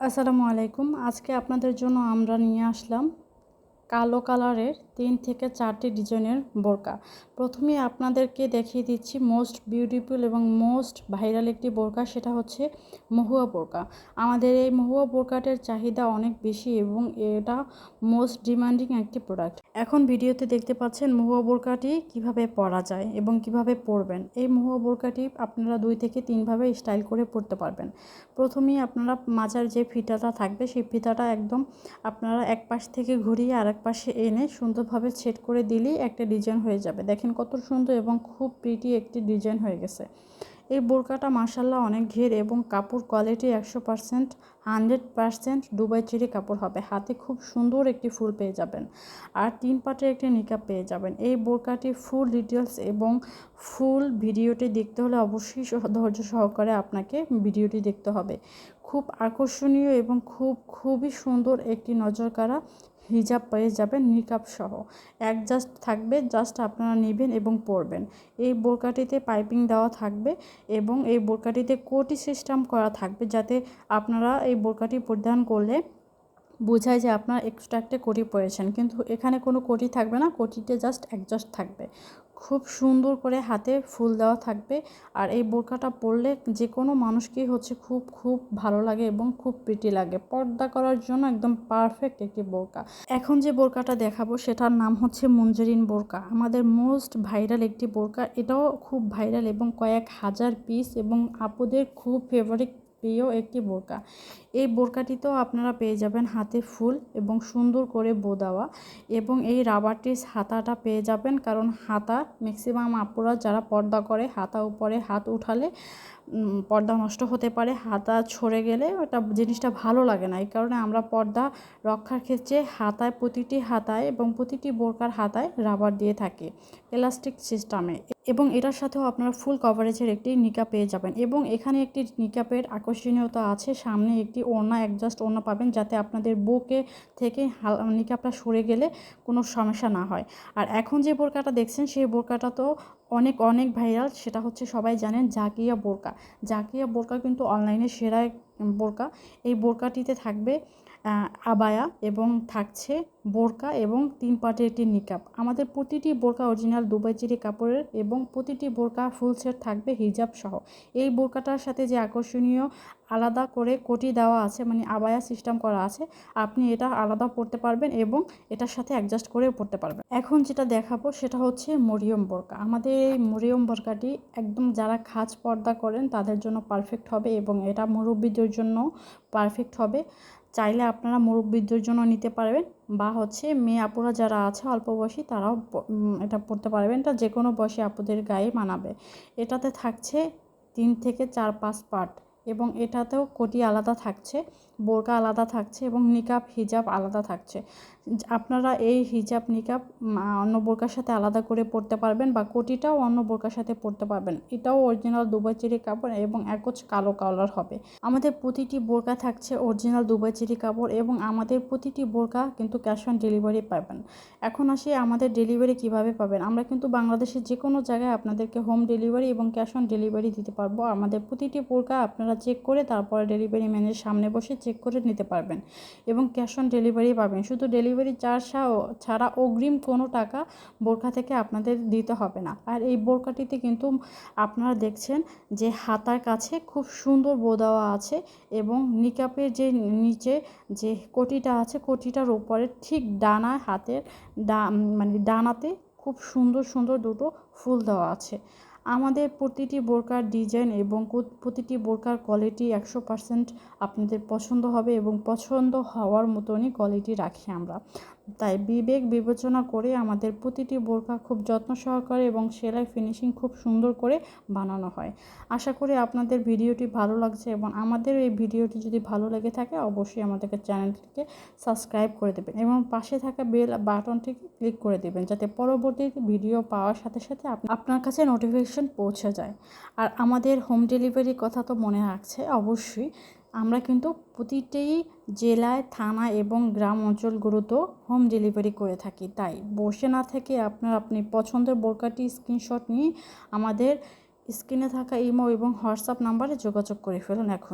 আসসালামু আলাইকুম। আজকে আপনাদের জন্য আমরা নিয়ে আসলাম কালো কালারের তিন থেকে চারটি ডিজাইনের বোরকা। প্রথমে আপনাদেরকে দেখিয়ে দিচ্ছি মোস্ট বিউটিফুল এবং মোস্ট ভাইরাল একটি বোরকা, সেটা হচ্ছে মহুয়া বোরকা। আমাদের এই মহুয়া বোরকাটের চাহিদা অনেক বেশি এবং এটা মোস্ট ডিমান্ডিং একটি প্রোডাক্ট। এখন ভিডিওতে দেখতে পাচ্ছেন মহুয়া বোরকাটি কীভাবে পরা যায় এবং কীভাবে পরবেন। এই মহুয়া বোরকাটি আপনারা দুই থেকে তিনভাবে স্টাইল করে পরতে পারবেন। প্রথমেই আপনারা মাজার যে ফিতাটা থাকবে, সেই ফিতাটা একদম আপনারা এক পাশ থেকে ঘুরিয়ে আর এক পাশে এনে সুন্দরভাবে সেট করে দিলেই একটা ডিজাইন হয়ে যাবে। দেখেন কত সুন্দর এবং খুব প্রিটি একটি ডিজাইন হয়ে গেছে। এই বোরকাটা মাসাল্লাহ অনেক ঘের এবং কাপড় কোয়ালিটি একশো percent hundred percent Dubai cherry কাপড় হবে। হাতে খুব সুন্দর একটি ফুল পেয়ে যাবেন। আর তিন পাটের একটি নিকাপ পেয়ে যাবেন। এই বোরকাটি ফুল ডিটেলস এবং ফুল ভিডিওটি দেখতে হলে অবশ্যই ধৈর্য সহকারে আপনাকে ভিডিওটি দেখতে হবে। খুব আকর্ষণীয় এবং খুব, খুবই সুন্দর একটি নজর কাড়া হিজাব পেয়ে যাবেন, নিকাব সহ। এক জাস্ট থাকবে, জাস্ট আপনারা নেবেন এবং পরবেন। এই বোরকাটিতে পাইপিং দেওয়া থাকবে এবং এই বোরকাটিতে কোটি সিস্টেম করা থাকবে যাতে আপনারা এই বোরকাটি পরিধান করলে বোঝায় যে আপনার এক্সট্রা একটা কোটি পড়েছেন। কিন্তু এখানে কোনো কোটি থাকবে না, কোটিতে জাস্ট অ্যাডজাস্ট থাকবে। খুব সুন্দর করে হাতে ফুল দেওয়া থাকবে। আর এই বোরকাটা পরলে যে কোনো মানুষকেই হচ্ছে খুব খুব ভালো লাগে এবং খুব প্রিটি লাগে। পর্দা করার জন্য একদম পারফেক্ট একটি বোরকা এখন যে বোরকাটা দেখাবো সেটার নাম হচ্ছে মঞ্জরিন বোরকা আমাদের মোস্ট ভাইরাল একটি বোরকা এটাও খুব ভাইরাল এবং কয়েক হাজার পিস এবং আপুদের খুব ফেভারিট প্রিয় একটি বোরকা এই বোরকাটিতেও আপনারা পেয়ে যাবেন হাতে ফুল এবং সুন্দর করে বো দেওয়া এবং এই রাবারটির হাতাটা পেয়ে যাবেন কারণ হাতা ম্যাক্সিমাম আপুরা যারা পর্দা করে হাতা উপরে হাত উঠালে পর্দা নষ্ট হতে পারে, হাতা ছড়ে গেলে ওটা জিনিসটা ভালো লাগে না। এই কারণে আমরা পর্দা রক্ষার ক্ষেত্রে হাতায়, প্রতিটি হাতায় এবং প্রতিটি বোরকার হাতায় রাবার দিয়ে থাকি এলাস্টিক সিস্টেমে এবং এটার সাথেও আপনারা ফুল কভারেজের একটি নিকা পেয়ে যাবেন এবং এখানে একটি নিকাপের আকর্ষণীয়তা আছে, সামনে একটি ওড়না অ্যাডজাস্ট ওড়না পাবেন যাতে আপনাদের বুকে থেকে নিকাপটা সরে গেলে কোনো সমস্যা না হয়। আর এখন যে বোরকাটা দেখছেন, সেই বোরকাটা তো অনেক অনেক ভাইরাল সেটা হচ্ছে সবাই জানেন জাকিয়া বোরকা। জাকিয়া বোরকা কিন্তু অনলাইনে সেরা বোরকা। এই বোরকাটিতে থাকবে আবায়া এবং থাকছে বোরকা এবং তিন পাটের একটি নিকাপ আমাদের প্রতিটি বোরকা অরিজিনাল দুবাই চিরি কাপড়ের এবং প্রতিটি বোরকা ফুল সেট থাকবে হিজাব সহ। এই বোরকাটার সাথে যে আকর্ষণীয় আলাদা করে কোটি দেওয়া আছে মানে আবায়া সিস্টেম করা আছে, আপনি এটা আলাদা পড়তে পারবেন এবং এটার সাথে অ্যাডজাস্ট করে পড়তে পারবেন। এখন যেটা দেখাবো সেটা হচ্ছে মরিয়ম বোরকা। আমাদের এই মরিয়ম বোরকাটি একদম যারা খাজ পর্দা করেন তাদের জন্য পারফেক্ট হবে এবং এটা মুরব্বীদের জন্য পারফেক্ট হবে। চাইলে আপনারা মুরব্বীদের জন্য নিতে পারবেন বা হচ্ছে মেয়ে আপুরা যারা আছে, অল্প বয়সী তারাও এটা পড়তে পারবেন। এটা যে কোনো বয়সী আপুদের গায়ে মানাবে। এটাতে থাকছে তিন থেকে চার পাঁচ পার্ট এবং এটাতেও কোটি আলাদা থাকছে। বোরকা আলাদা থাকছে এবং নিকাপ হিজাব আলাদা থাকছে। আপনারা এই হিজাব নিকাপ অন্য বোরকার সাথে আলাদা করে পরতে পারবেন বা কোটিটাও অন্য বোরকার সাথে পরতে পারবেন। এটাও অরিজিনাল দুবাই চিরি কাপড় এবং একচ কালো কালার হবে। আমাদের প্রতিটি বোরকা থাকছে অরিজিনাল দুবাই চিরি কাপড় এবং আমাদের প্রতিটি বোরকা কিন্তু ক্যাশ অন ডেলিভারি পাবেন। এখন আসি আমাদের ডেলিভারি কীভাবে পাবেন। আমরা কিন্তু বাংলাদেশের যে কোনো জায়গায় আপনাদেরকে হোম ডেলিভারি এবং ক্যাশ অন ডেলিভারি দিতে পারব। আমাদের প্রতিটি বোরকা আপনারা চেক করে তারপরে ডেলিভারি ম্যানের সামনে বসে চেক করে নিতে পারবেন এবং ক্যাশ অন ডেলিভারি পাবেন। শুধু ডেলিভারি চার্জ ছাড়া অগ্রিম কোনো টাকা বোরখা থেকে আপনাদের দিতে হবে না। আর এই বোরকাটিতে কিন্তু আপনারা দেখছেন যে হাতার কাছে খুব সুন্দর বো দেওয়া আছে এবং নিকাপের যে নিচে যে কোটিটা আছে, কোটিটার উপরে ঠিক ডানা হাতের ডা মানে ডানাতে খুব সুন্দর সুন্দর দুটো ফুল দেওয়া আছে। আমাদের প্রতিটি বোরকার ডিজাইন এবং প্রতিটি বোরকার কোয়ালিটি একশো পার্সেন্ট আপনাদের পছন্দ হবে এবং পছন্দ হওয়ার মতনই কোয়ালিটি রাখি আমরা। তাই বিবেক বিবেচনা করে আমাদের প্রতিটি বোরকা খুব যত্ন সহকারে এবং সেলাই ফিনিশিং খুব সুন্দর করে বানানো হয়। আশা করি আপনাদের ভিডিওটি ভালো লাগছে এবং আমাদের এই ভিডিওটি যদি ভালো লেগে থাকে অবশ্যই আমাদেরকে চ্যানেলটিকে সাবস্ক্রাইব করে দেবেন এবং পাশে থাকা বেল বাটনটিকে ক্লিক করে দেবেন যাতে পরবর্তী ভিডিও পাওয়ার সাথে সাথে আপনার কাছে নোটিফিকেশন পৌঁছে যায়। আর আমাদের হোম ডেলিভারির কথা তো মনে রাখছে অবশ্যই। আমরা কিন্তু প্রতিটি জেলায়, থানা এবং গ্রাম অঞ্চলগুলোতেও হোম ডেলিভারি করে থাকি। তাই বসে না থেকে আপনার, আপনি পছন্দের বোরকাটি স্ক্রিনশট নিয়ে আমাদের স্ক্রিনে থাকা ইমো এবং হোয়াটসঅ্যাপ নাম্বারে যোগাযোগ করে ফেলুন এখন।